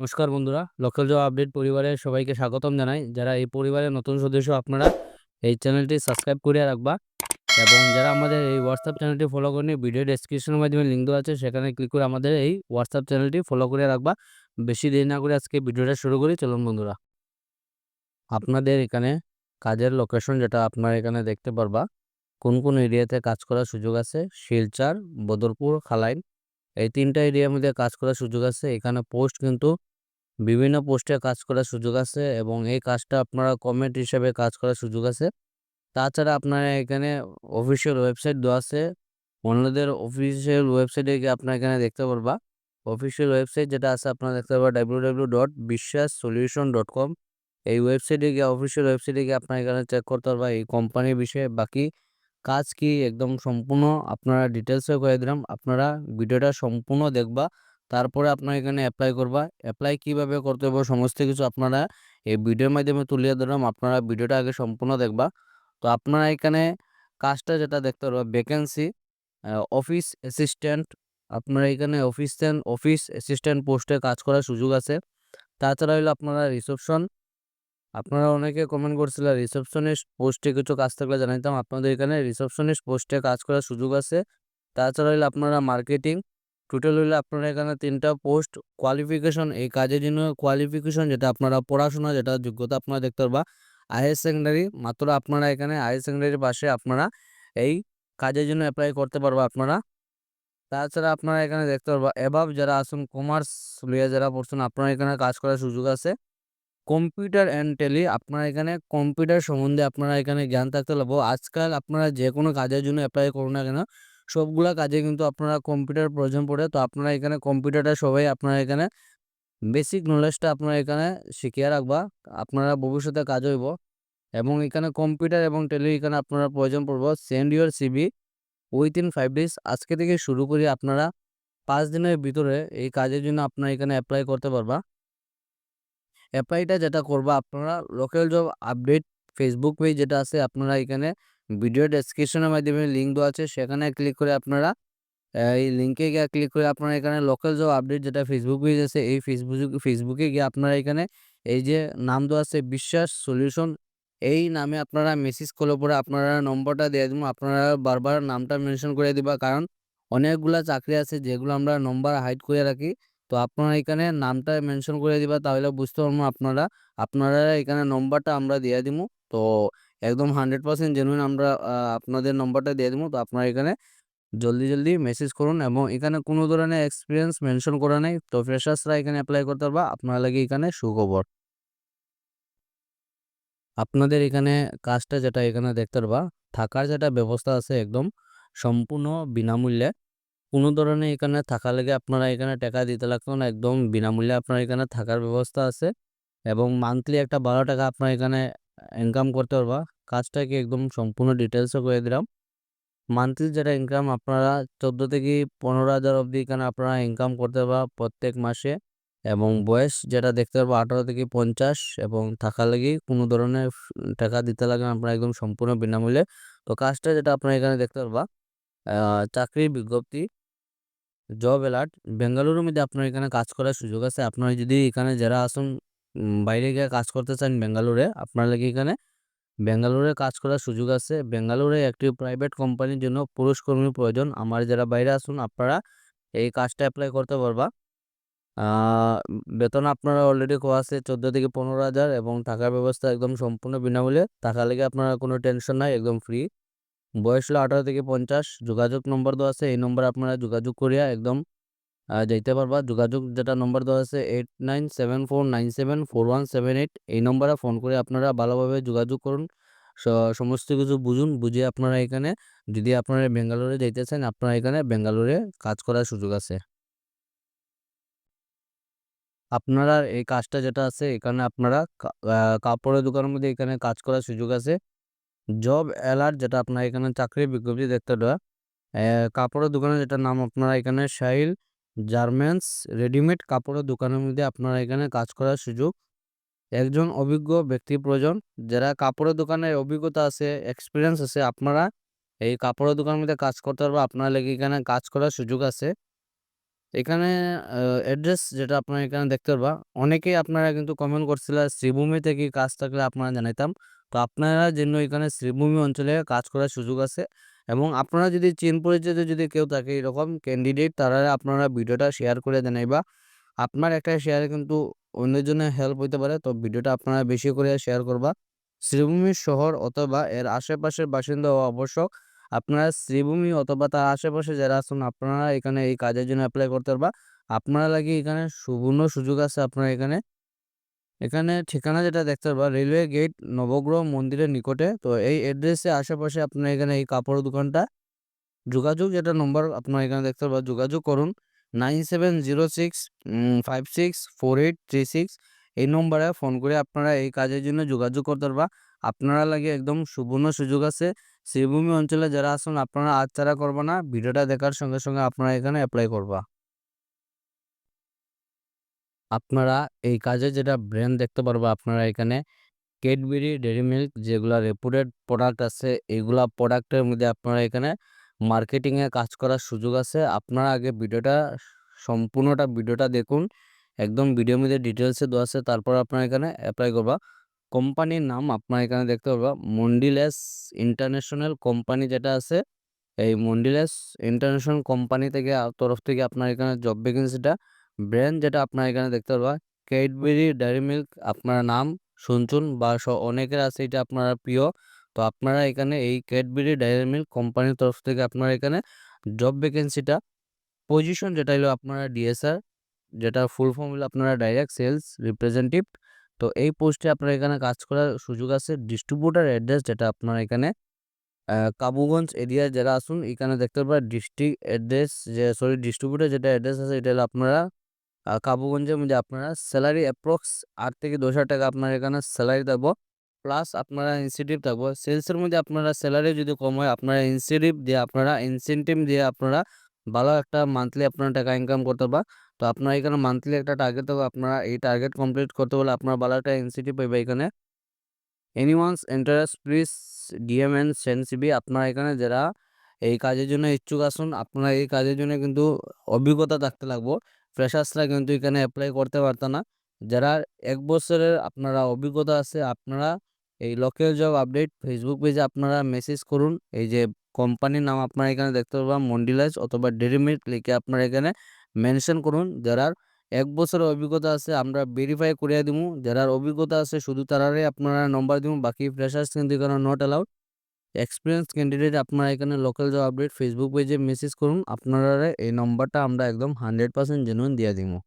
নমস্কার বন্ধুরা। Local job update পরিবারের সবাইকে স্বাগতম জানাই। যারা এই পরিবারের নতুন সদস্য, আপনারা এই চ্যানেলটি সাবস্ক্রাইব করে রাখবা এবং যারা আমাদের এই হোয়াটসঅ্যাপ চ্যানেলটি ফলো করেনি ভিডিও ডেসক্রিপশনের মাধ্যমে লিঙ্ক দেওয়া আছে, সেখানে ক্লিক করে আমাদের এই হোয়াটসঅ্যাপ চ্যানেলটি ফলো করে রাখবা। বেশি দেরি না করে আজকে ভিডিওটা শুরু করি, চলুন বন্ধুরা। আপনাদের এখানে কাজের লোকেশন যেটা আপনারা এখানে দেখতে পারবা, কোন কোন এরিয়াতে কাজ করার সুযোগ আছে? শিলচার, বদরপুর, খালাইন, এই তিনটা এরিয়ার মধ্যে কাজ করার সুযোগ আছে। এখানে পোস্ট কিন্তু বিভিন্ন পোস্টে কাজ করার সুযোগ আছে এবং এই কাজটা আপনারা কমেন্ট হিসেবে কাজ করার সুযোগ আছে। তাছাড়া আপনারা এখানে অফিসিয়াল ওয়েবসাইট দেওয়া আছে। অন্যদের অফিসিয়াল ওয়েবসাইটে গিয়ে আপনারা এখানে দেখতে পারবা। অফিসিয়াল ওয়েবসাইট যেটা আছে আপনারা দেখতে পারবা W W dot Biswas solution dot com. এই ওয়েবসাইটে গিয়ে অফিসিয়াল ওয়েবসাইটে গিয়ে আপনারা এখানে চেক করতে পারবা এই কোম্পানির বিষয়ে। বাকি কাজ কি একদম সম্পূর্ণ আপনারা ডিটেলসে করে দিলাম। আপনারা ভিডিওটা সম্পূর্ণ দেখবা। তারপরে আপনারা এখানে অ্যাপ্লাই করবা। অ্যাপ্লাই কীভাবে করতে হবে সমস্ত কিছু আপনারা এই ভিডিওর মাধ্যমে তুলে ধরলাম আপনারা ভিডিওটা আগে সম্পূর্ণ দেখবা। তো আপনারা এখানে কাজটা যেটা দেখতে পারবা ভ্যাকেন্সি অফিস অ্যাসিস্ট্যান্ট আপনারা এখানে অফিস অফিস অ্যাসিস্ট্যান্ট পোস্টে কাজ করার সুযোগ আছে। তাছাড়া হলো আপনারা রিসেপশন আপনারা অনেকে কমেন্ট করছিলেন রিসেপশনিস্ট পোস্টে কিছু কাজ থাকলে জানাইতাম। আপনাদের এখানে রিসেপশনিস্ট পোস্টে কাজ করার সুযোগ আছে। তাছাড়া হলো আপনারা মার্কেটিং টোটাল হইলে আপনারা এখানে তিনটা পোস্ট কোয়ালিফিকেশন এই কাজের জন্য কোয়ালিফিকেশন যেটা আপনারা পড়াশোনা, যেটা যোগ্যতা আপনারা দেখতে পারবা। হায়ার সেকেন্ডারি মাত্র আপনারা এখানে হায়ার সেকেন্ডারির পাশে আপনারা এই কাজের জন্য অ্যাপ্লাই করতে পারবা আপনারা। তাছাড়া আপনারা এখানে দেখতে পারবা এভাব যারা আসুন কমার্স লিয়ে যারা পড়ছেন, আপনারা এখানে কাজ করার সুযোগ আছে। কম্পিউটার অ্যান্ড টেলি আপনারা এখানে কম্পিউটার সম্বন্ধে আপনারা এখানে জ্ঞান থাকতে লাগবো আজকাল আপনারা যে কোনো কাজের জন্য অ্যাপ্লাই করুন না কেন সবগুলা কাজে কিন্তু আপনারা কম্পিউটার প্রয়োজন পড়ে। তো আপনারা এখানে কম্পিউটারটা সবাই আপনারা এখানে বেসিক নলেজটা আপনারা এখানে শিখিয়ে রাখবা। আপনারা ভবিষ্যতে কাজ হইব। এবং এখানে কম্পিউটার এবং টেলি এখানে আপনারা প্রয়োজন পড়ব। Send your CV within five days আজকে থেকে শুরু করি আপনারা পাঁচ দিনের ভিতরে এই কাজের জন্য আপনারা এখানে অ্যাপ্লাই করতে পারবা। অ্যাপ্লাইটা যেটা করবা, আপনারা local job update Facebook page যেটা আছে, আপনারা এখানে ভিডিও ডেসক্রিপশনের মাধ্যমে লিঙ্ক দেওয়া আছে। সেখানে ক্লিক করে আপনারা, এই লিঙ্কে গিয়ে ক্লিক করে আপনারা এখানে লোকাল জব আপডেট যেটা ফেসবুক পেজ আছে, এই ফেসবুক ফেসবুকে গিয়ে আপনারা এখানে এই যে নাম দেওয়া আছে, বিশ্বাস সলিউশন এই নামে আপনারা মেসেজ করলে পরে আপনারা নম্বরটা দিয়ে দেবো আপনারা বারবার নামটা মেনশন করে দিবা, কারণ অনেকগুলা চাকরি আছে যেগুলো আমরা নম্বর হাইড করে রাখি। তো আপনারা এখানে নামটা মেনশন করে দিবা, তাহলে বুঝতে পারব আপনারা আপনারা এখানে নম্বরটা আমরা দিয়ে দিব তো একদম হান্ড্রেড পার্সেন্ট জেনুইন আমরা আপনাদের নম্বরটা দিয়ে দেবো। তো আপনারা এখানে জলদি জলদি মেসেজ করুন এবং এখানে কোনো ধরনের এক্সপিরিয়েন্স মেনশন করা নেই। তো ফ্রেশার্সরা এখানে অ্যাপ্লাই করতে পারবা। আপনার লাগে এখানে সুখবর। আপনাদের এখানে কাজটা যেটা এখানে দেখতে পারবা, থাকার যেটা ব্যবস্থা আছে একদম সম্পূর্ণ বিনামূল্যে। কোনো ধরনের এখানে থাকা লেগে আপনারা এখানে টাকা দিতে লাগতো না, একদম বিনামূল্যে আপনার এখানে থাকার ব্যবস্থা আছে। এবং মান্থলি একটা বারো টাকা আপনার এখানে ইনকাম করতে পারবা। কাজটাকে একদম সম্পূর্ণ ডিটেলসও করে দিলাম। মান্থলি যেটা ইনকাম আপনারা চোদ্দ থেকে পনেরো হাজার অবধি এখানে আপনারা ইনকাম করতে পারবা প্রত্যেক মাসে। এবং বয়স যেটা দেখতে পারব আঠারো থেকে পঞ্চাশ এবং থাকা লেগে কোনো ধরনের টাকা দিতে লাগে আপনারা একদম সম্পূর্ণ বিনামূল্যে। তো কাজটা যেটা আপনারা এখানে দেখতে পারবা চাকরির বিজ্ঞপ্তি জব অ্যালার্ট বেঙ্গালুরুর মধ্যে আপনার এখানে কাজ করার সুযোগ আছে। আপনারা যদি এখানে যারা আসুন বাইরে গিয়ে কাজ করতে চান বেঙ্গালুরে আপনার লাগে এখানে বেঙ্গালুরে কাজ করার সুযোগ আছে। বেঙ্গালুরে একটি প্রাইভেট কোম্পানির জন্য পুরুষ কর্মী প্রয়োজন। আমার যারা বাইরে আসুন আপনারা এই কাজটা অ্যাপ্লাই করতে পারবা। বেতন আপনারা অলরেডি কোয়া আছে চোদ্দ থেকে পনেরো হাজার এবং থাকার ব্যবস্থা একদম সম্পূর্ণ বিনামূল্যে। থাকা লেগে আপনারা কোনো টেনশন নাই, একদম ফ্রি বয়স হলো আঠারো থেকে পঞ্চাশ। যোগাযোগ নম্বর দেওয়া আছে, এই নম্বরে আপনারা যোগাযোগ করিয়া একদম যাইতে পারবা, যোগাযোগ যেটা নম্বর দেওয়া আছে eight nine seven four nine seven four one seven eight এই নম্বরে ফোন করে আপনারা ভালোভাবে যোগাযোগ করুন। সমস্ত কিছু বুঝুন, বুঝে আপনারা এখানে, যদি আপনারা বেঙ্গালোরে যাইতে চান, আপনারা এখানে বেঙ্গালোরে কাজ করার সুযোগ আছে। আপনারা এই কাজটা যেটা আছে, এখানে আপনারা কাপড়ের দোকানের মধ্যে এখানে কাজ করার সুযোগ আছে। জব অ্যালার্ট যেটা আপনার এখানে চাকরির বিজ্ঞপ্তি দেখতে দেওয়া কাপড়ের দোকানের যেটা নাম আপনারা এখানে শাইল গার্মেন্টস রেডিমেড কাপড়ের দোকানের মধ্যে আপনারা এখানে কাজ করার সুযোগ। একজন অভিজ্ঞ ব্যক্তি প্রয়োজন যারা কাপড়ের দোকানে অভিজ্ঞতা আছে এক্সপিরিয়েন্স আছে আপনারা এই কাপড়ের দোকানের মধ্যে কাজ করতে পারব আপনার লেগে এখানে কাজ করার সুযোগ আছে। এখানে অ্যাড্রেস যেটা আপনারা এখানে দেখতে পারবা, অনেকেই আপনারা কিন্তু কমেন্ট করছিলা শ্রীভূমি থেকে কাজ থাকলে আপনারা জানাইতাম। তো আপনারা জেন্য এখানে শ্রীভূমি অঞ্চলে কাজ করার সুযোগ আছে। এবং আপনারা যদি চিন পরিচিত যদি কেউ থাকে এরকম ক্যান্ডিডেট তারা আপনারা ভিডিওটা শেয়ার করে জানাইবা। আপনার একটা শেয়ারে কিন্তু অন্যজনের হেল্প হইতে পারে। তো ভিডিওটা আপনারা বেশি করে শেয়ার করবা। শ্রীভূমি শহর অথবা এর আশেপাশের বাসিন্দা হওয়া আবশ্যক। আপনারা শ্রীভূমি অথবা তার আশেপাশে যারা আছেন, আপনারা এখানে এই কাজের জন্য অ্যাপ্লাই করতে পারবা। আপনারা লাগি এখানে সুবর্ণ সুযোগ আছে, আপনারা এখানে। এখানে ঠিকানা যেটা দেখতে পারবা রেলওয়ে গেট নবগ্রহ মন্দিরের নিকটে। তো এই অ্যাড্রেসে আশেপাশে আপনার এখানে এই কাপড়ের দোকানটা যোগাযোগ যেটা নম্বর আপনারা এখানে দেখতে পারবা যোগাযোগ করুন nine seven zero six five six four eight three six এই নম্বরে ফোন করে আপনারা এই কাজের জন্য যোগাযোগ করতে পারবা। আপনারা লাগে একদম সুবর্ণ সুযোগ আছে। শ্রীভূমি অঞ্চলে যারা আসুন আপনারা হাতছাড়া করবা না। ভিডিওটা দেখার সঙ্গে, সঙ্গে আপনারা এখানে অ্যাপ্লাই করবা। আপনারা এই কাজে যেটা ব্র্যান্ড দেখতে পারবা আপনারা এখানে ক্যাডবেরি, ডেইরি মিল্ক যেগুলা রেপুটেড প্রোডাক্ট আছে এগুলা প্রোডাক্টের মধ্যে আপনারা এখানে মার্কেটিংয়ে কাজ করার সুযোগ আছে। আপনারা আগে ভিডিওটা সম্পূর্ণটা ভিডিওটা দেখুন। একদম ভিডিওর মধ্যে ডিটেলসে দেওয়া আছে। তারপর আপনারা এখানে অ্যাপ্লাই করবা। কোম্পানির নাম আপনারা এখানে দেখতে পারবা মন্ডিলেস ইন্টারন্যাশনাল কোম্পানি যেটা আছে এই মন্ডিলেস ইন্টারন্যাশনাল কোম্পানি থেকে তরফ থেকে আপনার এখানে জব ভ্যাকেন্সিটা ব্র্যান্ড যেটা আপনারা এখানে দেখতে পারবা, ক্যাডবেরি ডেইরি মিল্ক, আপনার নাম শুনছুন বা অনেকের আছে এটা আপনারা প্রিয়। তো আপনারা এখানে এই ক্যাডবেরি ডেইরি মিল্ক কোম্পানির তরফ থেকে আপনারা এখানে জব ভ্যাকেন্সিটা, পজিশন যেটা হলো আপনারা ডিএসআর, যেটা ফুল ফর্ম হলো আপনারা ডাইরেক্ট সেলস রিপ্রেজেন্টেটিভ। তো এই পোস্টে আপনারা এখানে কাজ করার সুযোগ আছে। ডিস্ট্রিবিউটর অ্যাড্রেস যেটা আপনারা এখানে কাবুগঞ্জ এরিয়ায় যারা আসুন এখানে দেখতে পারবা, ডিস্ট্রিক্ট অ্যাড্রেস যে, সরি, ডিস্ট্রিবিউটর যেটা অ্যাড্রেস আছে, এটা হলো আপনারা কাবুগঞ্জের মধ্যে আপনারা স্যালারি অ্যাপ্রক্স আট থেকে ১০,০০০ টাকা আপনার এখানে স্যালারি থাকব। প্লাস আপনারা ইনসেনটিভ থাকব। সেলসের মধ্যে আপনারা স্যালারি যদি কম হয় আপনারা ইনসেনটিভ দিয়ে আপনারা ইনসেনটিভ দিয়ে আপনারা ভালো একটা মান্থলি আপনারা টাকা ইনকাম করতে পারবা। তো আপনারা এখানে মান্থলি একটা টার্গেট থাকবে আপনারা এই টার্গেট কমপ্লিট করতে পারলে আপনারা ভালো একটা ইনসেনটিভ পাইবা এখানে। Anyone's interest please DM and send CV আপনারা এখানে যারা এই কাজের জন্য ইচ্ছুক আসুন আপনারা এই কাজের জন্য কিন্তু অভিজ্ঞতা থাকতে লাগবো। ফ্রেশার্সরা কিন্তু এখানে অ্যাপ্লাই করতে পারতা না। যারা এক বছরের আপনারা অভিজ্ঞতা আছে, আপনারা এই লোকাল জব আপডেট ফেসবুক পেজে আপনারা মেসেজ করুন। এই যে কোম্পানির নাম আপনারা এখানে দেখতে পারবা মন্ডিলাইজ অথবা ডেইরি মিল্ক লিখে আপনারা এখানে মেনশন করুন। যারার ১ বছরের অভিজ্ঞতা আছে, আমরা ভেরিফাই কইরা দিমু। যারার অভিজ্ঞতা আছে, শুধু তারারই আপনারা নম্বর দিমু। বাকি ফ্রেশার্স কিন্তু এখানে নট অ্যালাউড। এক্সপেরিয়েন্স ক্যান্ডিডেট আপনারা এখানে লোকাল জব আপডেট ফেসবুক পেজে মেসেজ করুন। আপনারা এই নম্বরটা আমরা একদম 100% জেনুইন দিয়ে দিমু।